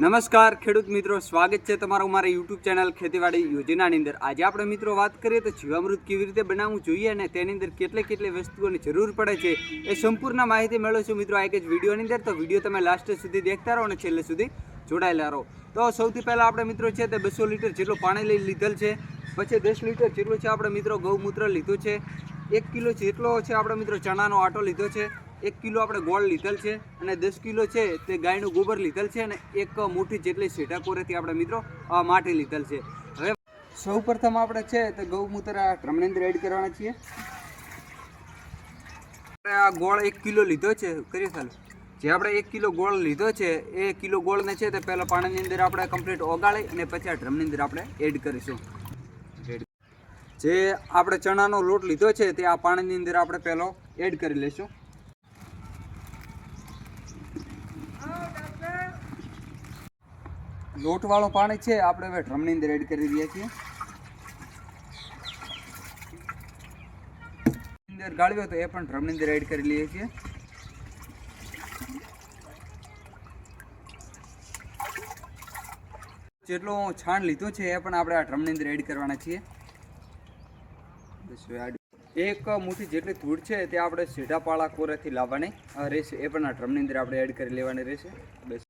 નમસ્કાર, ખેડૂત મિત્રો. સ્વાગત છે તમારું મારા યુટ્યુબ ચેનલ ખેતીવાડી યોજનાની અંદર. આજે આપણે મિત્રો વાત કરીએ તો જીવામૃત કેવી રીતે બનાવવું જોઈએ અને તેની અંદર કેટલી કેટલી વસ્તુઓની જરૂર પડે છે એ સંપૂર્ણ માહિતી મેળવશું મિત્રો આ એક જ વિડીયોની અંદર. તો વીડિયો તમે લાસ્ટ સુધી દેખતા રહો અને છેલ્લે સુધી જોડાયેલા રહો. તો સૌથી પહેલાં આપણે મિત્રો છે તે બસો લીટર જેટલું પાણી લઈ લીધેલ છે. પછી દસ લીટર જેટલું છે આપણે મિત્રો ગૌમૂત્ર લીધું છે. એક કિલો જેટલો છે આપણે મિત્રો ચણાનો આટો લીધો છે. એક કિલો આપણે ગોળ લીધેલ છે અને દસ કિલો છે તે ગાયનું ગોબર લીધેલ છે અને એક મુઠ્ઠી જેટલી સેટા કોરેથી આપણે મિત્રો માટી લીધેલ છે. હવે સૌ આપણે છે તે ગૌમૂત્ર આ ડ્રમની અંદર એડ કરવાના છીએ. આપણે આ ગોળ એક કિલો લીધો છે, કરીએ ચાલો. જે આપણે એક કિલો ગોળ લીધો છે, એ કિલો ગોળને છે તે પહેલાં પાણીની અંદર આપણે કમ્પ્લીટ ઓગાળી અને પછી આ ડ્રમની અંદર આપણે એડ કરીશું. જે આપણે ચણાનો લોટ લીધો છે તે આ પાણીની અંદર આપણે પહેલો એડ કરી લઈશું. લોટવાળું પાણી છે, આપણે હવે ડ્રમની અંદર એડ કરી દઈએ છીએ. અંદર ગાળ્યો તો એ પણ ડ્રમની અંદર એડ કરી લઈએ છીએ. જેટલું છાણ લીધું છે, એ પણ આપણે આ ડ્રમની અંદર એડ કરવાના છીએ. એક મુઠ્ઠી જેટલી ધૂળ છે, તે આપણે સીધા પાળા કોરેથી લાવવાની રહેશે એ પણ આ ડ્રમની અંદર આપણે એડ કરી લેવાની રહેશે. બસ.